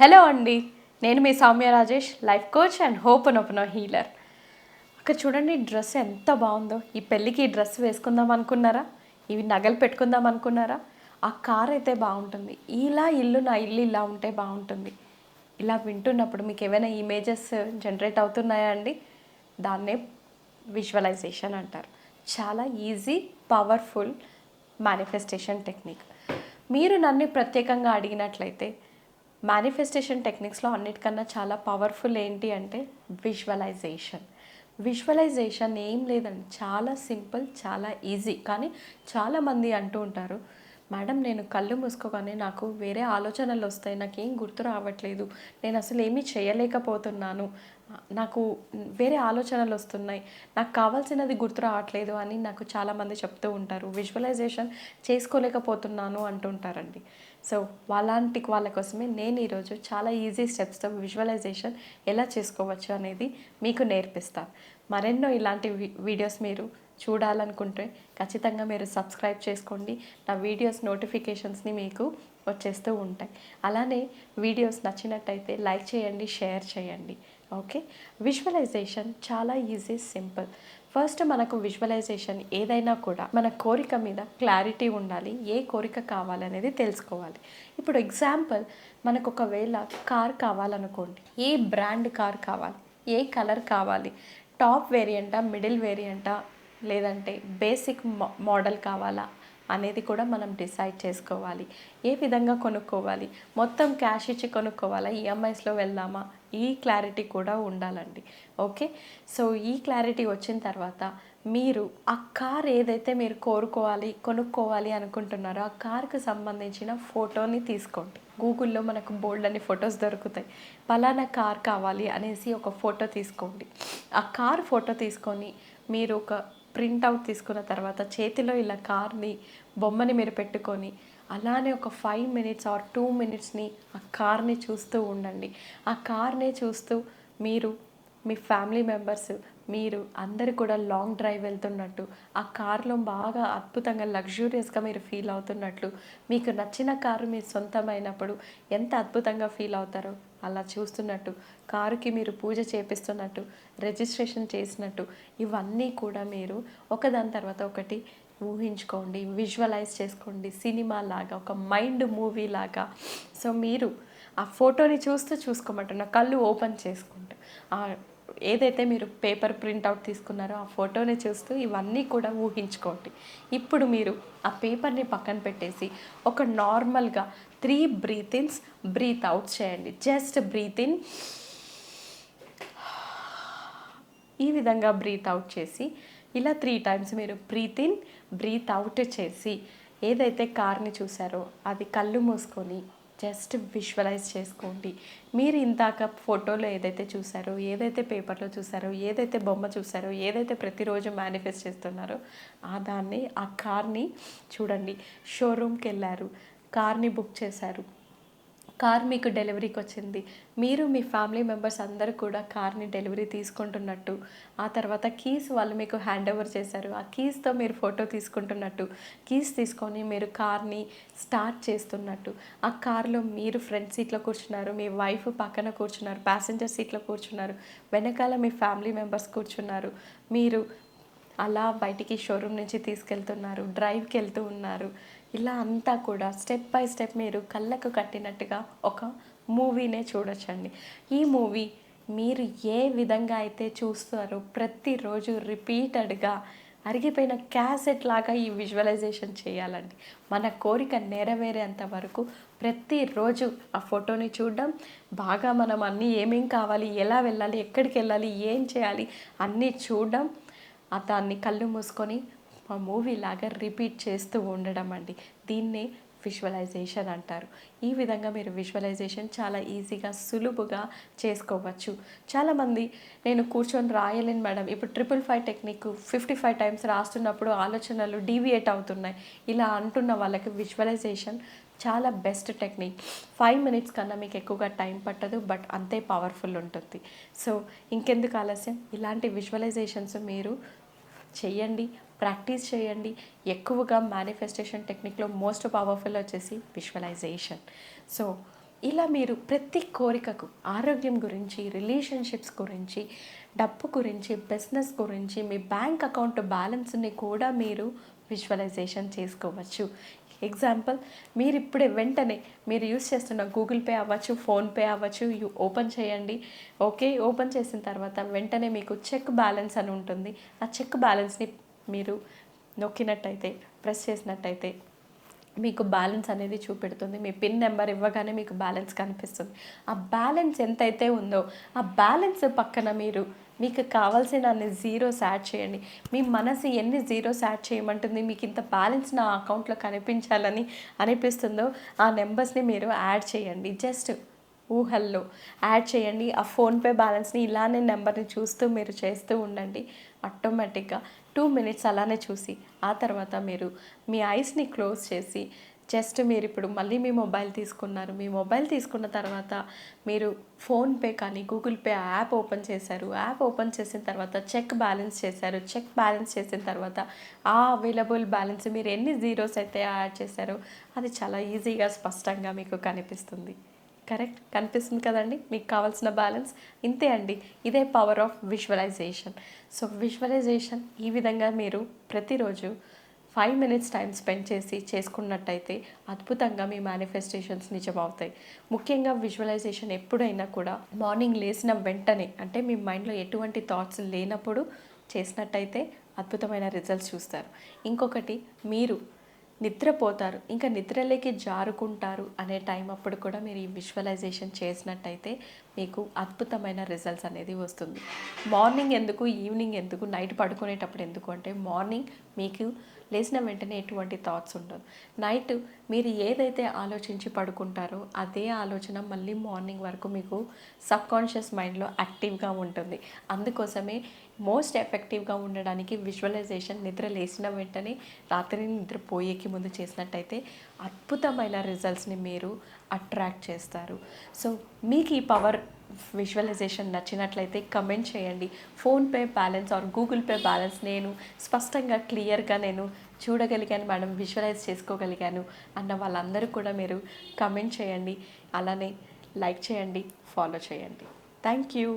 Hello అండి నేను మీ Soumya Rajesh life coach and hope నొప్పనో హీలర్. అక్కడ చూడండి డ్రెస్ ఎంత బాగుందో. ఈ పెళ్ళికి ఈ డ్రెస్ వేసుకుందాం అనుకున్నారా? ఇవి నగలు పెట్టుకుందాం అనుకున్నారా? ఆ కార్ అయితే బాగుంటుంది. ఇలా ఇల్లు నా ఇల్లు ఇలా ఉంటే బాగుంటుంది. ఇలా వింటున్నప్పుడు మీకు ఏమైనా ఇమేజెస్ జనరేట్ అవుతున్నాయా అండి? దాన్నే విజువలైజేషన్ అంటారు. చాలా ఈజీ పవర్ఫుల్ మేనిఫెస్టేషన్ టెక్నిక్ మీరు నన్ను ప్రత్యేకంగా అడిగినట్లయితే మేనిఫెస్టేషన్ టెక్నిక్స్లో అన్నిటికన్నా చాలా పవర్ఫుల్ ఏంటి అంటే విజువలైజేషన్ విజువలైజేషన్ ఏం లేదండి. చాలా సింపుల్ చాలా ఈజీ కానీ చాలామంది అంటూ ఉంటారు మేడం నేను కళ్ళు మూసుకోగానే నాకు వేరే ఆలోచనలు వస్తాయి. నాకేం గుర్తు రావట్లేదు. నేను అసలు ఏమీ చేయలేకపోతున్నాను. నాకు వేరే ఆలోచనలు వస్తున్నాయి. నాకు కావాల్సినది గుర్తు రావట్లేదు అని నాకు చాలామంది చెప్తూ ఉంటారు. విజువలైజేషన్ చేసుకోలేకపోతున్నాను అంటుంటారండి. సో వాళ్ళంటి వాళ్ళ కోసమే నేను ఈరోజు చాలా ఈజీ స్టెప్స్తో విజువలైజేషన్ ఎలా చేసుకోవచ్చు అనేది మీకు నేర్పిస్తాను మరెన్నో ఇలాంటి వీడియోస్ మీరు చూడాలనుకుంటే ఖచ్చితంగా మీరు సబ్స్క్రైబ్ చేసుకోండి. నా వీడియోస్ నోటిఫికేషన్స్ని మీకు వచ్చేస్తూ ఉంటాయి. అలానే వీడియోస్ నచ్చినట్టయితే లైక్ చేయండి షేర్ చేయండి. ఓకే విజువలైజేషన్ చాలా ఈజీ సింపుల్ ఫస్ట్ మనకు విజువలైజేషన్ ఏదైనా కూడా మన కోరిక మీద క్లారిటీ ఉండాలి. ఏ కోరిక కావాలనేది తెలుసుకోవాలి. ఇప్పుడు ఎగ్జాంపుల్ మనకు ఒకవేళ కార్ కావాలనుకోండి. ఏ బ్రాండ్ కార్ కావాలి? ఏ కలర్ కావాలి? టాప్ వేరియంటా మిడిల్ వేరియంటా లేదంటే బేసిక్ మో- మోడల్ కావాలా? అనేది కూడా మనం డిసైడ్ చేసుకోవాలి. ఏ విధంగా కొనుక్కోవాలి? మొత్తం క్యాష్ ఇచ్చి కొనుక్కోవాలా? ఈఎంఐస్లో వెళ్దామా? ఈ క్లారిటీ కూడా ఉండాలండి. ఓకే సో ఈ క్లారిటీ వచ్చిన తర్వాత మీరు ఆ కార్ ఏదైతే మీరు కోరుకోవాలి కొనుక్కోవాలి అనుకుంటున్నారో ఆ కార్కి సంబంధించిన ఫోటోని తీసుకోండి. గూగుల్లో మనకు బోల్డ్ అని ఫొటోస్ దొరుకుతాయి. పలానా కార్ కావాలి అనేసి ఒక ఫోటో తీసుకోండి. ఆ కార్ ఫోటో తీసుకొని మీరు ఒక ప్రింట్అవుట్ తీసుకున్న తర్వాత చేతిలో ఇలా కార్ని బొమ్మని మీరు పెట్టుకొని అలానే ఒక ఫైవ్ మినిట్స్ ఆర్ టూ మినిట్స్ని ఆ కార్ని చూస్తూ ఉండండి. ఆ కార్ని చూస్తూ మీరు మీ ఫ్యామిలీ మెంబర్స్ మీరు అందరు కూడా లాంగ్ డ్రైవ్ వెళ్తున్నట్టు ఆ కార్లో బాగా అద్భుతంగా లగ్జూరియస్గా మీరు ఫీల్ అవుతున్నట్లు మీకు నచ్చిన కారు మీ సొంతమైనప్పుడు ఎంత అద్భుతంగా ఫీల్ అవుతారో అలా చూస్తున్నట్టు కారుకి మీరు పూజ చేపిస్తున్నట్టు రిజిస్ట్రేషన్ చేసినట్టు ఇవన్నీ కూడా మీరు ఒకదాని తర్వాత ఒకటి ఊహించుకోండి విజువలైజ్ చేసుకోండి సినిమా లాగా ఒక మైండ్ మూవీ లాగా. సో మీరు ఆ ఫోటోని చూస్తూ చూసుకోమంటున్న కళ్ళు ఓపెన్ చేసుకుంటూ. ఆ ఏదైతే మీరు పేపర్ ప్రింట్అవుట్ తీసుకున్నారో ఆ ఫోటోని చూస్తూ ఇవన్నీ కూడా ఊహించుకోండి. ఇప్పుడు మీరు ఆ పేపర్ని పక్కన పెట్టేసి ఒక నార్మల్గా three breath ins breath out చేయండి. Just breath in. ఈ విధంగా బ్రీత్ అవుట్ చేసి ఇలా త్రీ టైమ్స్ మీరు బ్రీత్ ఇన్ బ్రీత్ అవుట్ చేసి ఏదైతే కార్ని చూసారో అది కళ్ళు మూసుకొని జస్ట్ విజువలైజ్ చేసుకోండి. మీరు ఇందాక ఫోటోలో ఏదైతే చూసారో ఏదైతే పేపర్లో చూసారో ఏదైతే బొమ్మ చూసారో ఏదైతే ప్రతిరోజు మేనిఫెస్ట్ చేస్తున్నారో ఆ దాన్ని ఆ కార్ని చూడండి. షోరూమ్కి వెళ్ళారు కార్ని బుక్ చేశారు. కార్ మీకు డెలివరీకి వచ్చింది మీరు మీ ఫ్యామిలీ మెంబర్స్ అందరూ కూడా కార్ని డెలివరీ తీసుకుంటున్నట్టు ఆ తర్వాత కీస్ వాళ్ళు మీకు హ్యాండ్ ఓవర్ చేశారు. ఆ కీస్తో మీరు ఫోటో తీసుకుంటున్నట్టు కీస్ తీసుకొని మీరు కార్ని స్టార్ట్ చేస్తున్నట్టు. ఆ కార్లో మీరు ఫ్రంట్ సీట్లో కూర్చున్నారు మీ వైఫ్ పక్కన కూర్చున్నారు ప్యాసింజర్ సీట్లో కూర్చున్నారు వెనకాల మీ ఫ్యామిలీ మెంబర్స్ కూర్చున్నారు. మీరు అలా బయటికి షోరూమ్ నుంచి తీసుకెళ్తున్నారు డ్రైవ్కి వెళ్తూ ఉన్నారు. ఇలా అంతా కూడా స్టెప్ బై స్టెప్ మీరు కళ్ళకు కట్టినట్టుగా ఒక మూవీనే చూడొచ్చండి. ఈ మూవీ మీరు ఏ విధంగా అయితే చూస్తారో ప్రతిరోజు రిపీటెడ్గా అరిగిపోయిన క్యాసెట్ లాగా ఈ విజువలైజేషన్ చేయాలండి. మన కోరిక నెరవేరేంత వరకు ప్రతిరోజు ఆ ఫోటోని చూడడం బాగా మనం అన్నీ ఏమేం కావాలి ఎలా వెళ్ళాలి ఎక్కడికి వెళ్ళాలి ఏం చేయాలి అన్నీ చూడడం దాన్ని కళ్ళు మూసుకొని ఆ మూవీ లాగా రిపీట్ చేస్తూ ఉండడం అండి. దీన్నే విజువలైజేషన్ అంటారు. ఈ విధంగా మీరు విజువలైజేషన్ చాలా ఈజీగా సులువుగా చేసుకోవచ్చు. చాలామంది నేను కూర్చొని రాయలేను మేడం. ఇప్పుడు triple five technique fifty five times రాస్తున్నప్పుడు ఆలోచనలు డీవియేట్ అవుతున్నాయి. ఇలా అంటున్న వాళ్ళకి విజువలైజేషన్ చాలా బెస్ట్ టెక్నిక్. ఫైవ్ మినిట్స్ కన్నా మీకు ఎక్కువగా టైం పట్టదు బట్ అంతే పవర్ఫుల్ ఉంటుంది. సో ఇంకెందుకు ఆలస్యం? ఇలాంటి విజువలైజేషన్స్ మీరు చెయ్యండి. ప్రాక్టీస్ చేయండి. ఎక్కువగా మేనిఫెస్టేషన్ టెక్నిక్లో మోస్ట్ పవర్ఫుల్ వచ్చేసి విజువలైజేషన్ సో ఇలా మీరు ప్రతి కోరికకు ఆరోగ్యం గురించి రిలేషన్షిప్స్ గురించి డబ్బు గురించి బిజినెస్ గురించి మీ బ్యాంక్ అకౌంట్ బ్యాలెన్స్ని కూడా మీరు విజువలైజేషన్ చేసుకోవచ్చు. ఎగ్జాంపుల్ మీరు ఇప్పుడే వెంటనే మీరు యూస్ చేస్తున్న గూగుల్ పే అవ్వచ్చు ఫోన్పే అవ్వచ్చు యూ ఓపెన్ చేయండి. ఓకే ఓపెన్ చేసిన తర్వాత వెంటనే మీకు చెక్ బ్యాలెన్స్ అని ఉంటుంది. ఆ చెక్ బ్యాలెన్స్ని మీరు నొక్కినట్టయితే ప్రెస్ చేసినట్టయితే మీకు బ్యాలెన్స్ అనేది చూపెడుతుంది. మీ పిన్ నెంబర్ ఇవ్వగానే మీకు బ్యాలెన్స్ కనిపిస్తుంది. ఆ బ్యాలెన్స్ ఎంతైతే ఉందో ఆ బ్యాలెన్స్ పక్కన మీరు మీకు కావాల్సిన అన్ని జీరోస్ యాడ్ చేయండి. మీ మనసు ఎన్ని జీరోస్ యాడ్ చేయమంటుంది మీకు ఇంత బ్యాలెన్స్ నా అకౌంట్లో కనిపించాలని అనిపిస్తుందో ఆ నెంబర్స్ని మీరు యాడ్ చేయండి. జస్ట్ ఊహల్లో యాడ్ చేయండి. ఆ ఫోన్పే బ్యాలెన్స్ని ఇలానే నెంబర్ని చూస్తూ మీరు చేస్తూ ఉండండి. ఆటోమేటిక్గా టూ మినిట్స్ అలానే చూసి ఆ తర్వాత మీరు మీ ఐస్ని క్లోజ్ చేసి జస్ట్ మీరు ఇప్పుడు మళ్ళీ మీ మొబైల్ తీసుకున్నారు. మీ మొబైల్ తీసుకున్న తర్వాత మీరు ఫోన్పే కానీ గూగుల్ పే యాప్ ఓపెన్ చేశారు. యాప్ ఓపెన్ చేసిన తర్వాత చెక్ బ్యాలెన్స్ చేశారు. చెక్ బ్యాలెన్స్ చేసిన తర్వాత ఆ అవైలబుల్ బ్యాలెన్స్ మీరు ఎన్ని జీరోస్ అయితే యాడ్ చేశారో అది చాలా ఈజీగా స్పష్టంగా మీకు కనిపిస్తుంది. కరెక్ట్ కనిపిస్తుంది కదండి? మీకు కావాల్సిన బ్యాలెన్స్ ఇంతే అండి. ఇదే power of visualization so visualization ఈ విధంగా మీరు ప్రతిరోజు ఫైవ్ మినిట్స్ టైం స్పెండ్ చేసి చేసుకున్నట్టయితే అద్భుతంగా మీ మేనిఫెస్టేషన్స్ నిజమవుతాయి. ముఖ్యంగా విజువలైజేషన్ ఎప్పుడైనా కూడా మార్నింగ్ లేచిన వెంటనే అంటే మీ మైండ్లో ఎటువంటి థాట్స్ లేనప్పుడు చేసినట్టయితే అద్భుతమైన రిజల్ట్స్ చూస్తారు. ఇంకొకటి మీరు నిద్రపోతారు. ఇంకా నిద్రలోకి జారుకుంటారు అనే టైం అప్పుడు కూడా మీరు ఈ విజువలైజేషన్ చేసినట్టయితే మీకు అద్భుతమైన రిజల్ట్స్ అనేది వస్తుంది. మార్నింగ్ ఎందుకు ఈవినింగ్ ఎందుకు నైట్ పడుకునేటప్పుడు ఎందుకు అంటే మార్నింగ్ మీకు లేచిన వెంటనే ఎటువంటి థాట్స్ ఉండదు నైట్ మీరు ఏదైతే ఆలోచించి పడుకుంటారో అదే ఆలోచన మళ్ళీ మార్నింగ్ వరకు మీకు సబ్ కాన్షియస్ మైండ్లో యాక్టివ్గా ఉంటుంది. అందుకోసమే మోస్ట్ ఎఫెక్టివ్గా ఉండడానికి విజువలైజేషన్ నిద్ర లేచిన వెంటనే రాత్రి నిద్రపోయేకి ముందు చేసినట్టయితే అద్భుతమైన రిజల్ట్స్ని మీరు అట్రాక్ట్ చేస్తారు. సో మీకు ఈ పవర్ విజువలైజేషన్ నచ్చినట్లయితే కమెంట్ చేయండి. PhonePe balance or Google pay balance నేను స్పష్టంగా క్లియర్గా నేను చూడగలిగాను మేడం విజువలైజ్ చేసుకోగలిగాను అన్న వాళ్ళందరూ కూడా మీరు కమెంట్ చేయండి. అలానే లైక్ చేయండి ఫాలో చేయండి. Thank you